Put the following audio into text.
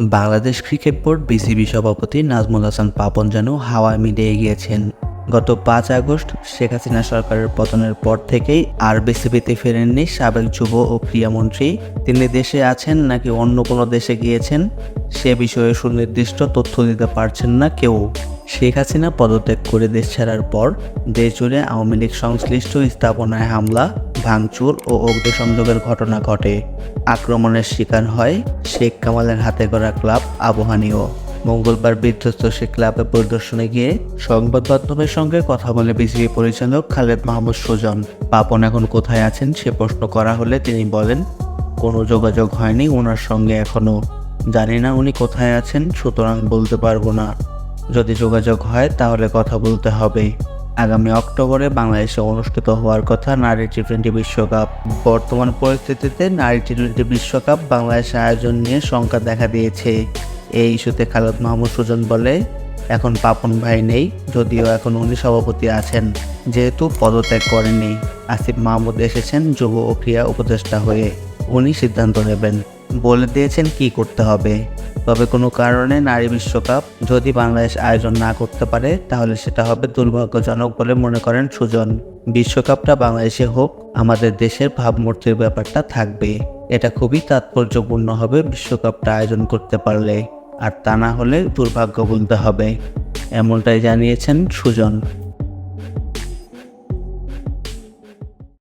Bangladesh cricket board BCB সভাপতি নাজমুল হাসান পাপন যেন হাওয়ায় মিলিয়ে গিয়েছেন। গত পাঁচ আগস্ট শেখ হাসিনা সরকারের পতনের পর থেকেই আর বিসিবিতে ফেরেননি সাবেক যুব ও ক্রীড়ামন্ত্রী তিনি দেশে আছেন নাকি অন্য কোনো দেশে গিয়েছেন? সে বিষয়ে সুনির্দিষ্ট তথ্য দিতে পারছেন না কেউ। শেখ হাসিনা পদত্যাগ করে দেশ ছাড়ার পর দেশ জুড়ে আওয়ামী লীগ সংশ্লিষ্ট স্থাপনায় হামলা ভাঙচুর ও অগ্নিসংযোগের ঘটনা ঘটে। আক্রমণের শিকার হয় শেখ কামালের হাতে গড়া ক্লাব আবহানীয় মঙ্গলবার বিধ্বস্ত সে ক্লাবে পরিদর্শনে গিয়ে সংবাদ মাধ্যমের সঙ্গে কথা বলে বিসিবি পরিচালক খালেদ মাহমুদ সুজন পাপন এখন কোথায় আছেন? সে প্রশ্ন করা হলে তিনি বলেন, কোনো যোগাযোগ হয়নি ওনার সঙ্গে এখনও জানি না উনি কোথায় আছেন, সুতরাং বলতে পারব না। যদি যোগাযোগ হয় তাহলে কথা বলতে হবে। আগামী অক্টোবরে বাংলাদেশে অনুষ্ঠিত হওয়ার কথা নারী টি টোয়েন্টি বিশ্বকাপ। বর্তমান পরিস্থিতিতে নারী টি টোয়েন্টি বিশ্বকাপ বাংলাদেশ আয়োজন নিয়ে শঙ্কা দেখা দিয়েছে। এই ইস্যুতে খালেদ মাহমুদ সুজন বলে, এখন পাপন ভাই নেই, যদিও এখন উনি সভাপতি আছেন, যেহেতু পদত্যাগ করেননি। আসিফ মাহমুদ এসেছেন যুব ও ক্রীড়া উপদেষ্টা হয়ে। উনি সিদ্ধান্ত নেবেন, বলে দিয়েছেন কি করতে হবে। তবে কোনো কারণে নারী বিশ্বকাপ যদি বাংলাদেশ আয়োজন না করতে পারে, তাহলে সেটা হবে দুর্ভাগ্যজনক বলে মনে করেন সুজন। বিশ্বকাপটা বাংলাদেশে হোক, আমাদের দেশের ভাবমূর্তির ব্যাপারটা থাকবে। এটা খুবই তাৎপর্যপূর্ণ হবে বিশ্বকাপটা আয়োজন করতে পারলে। আর তা না হলে দুর্ভাগ্য বলতে হবে। এমনটাই জানিয়েছেন সুজন।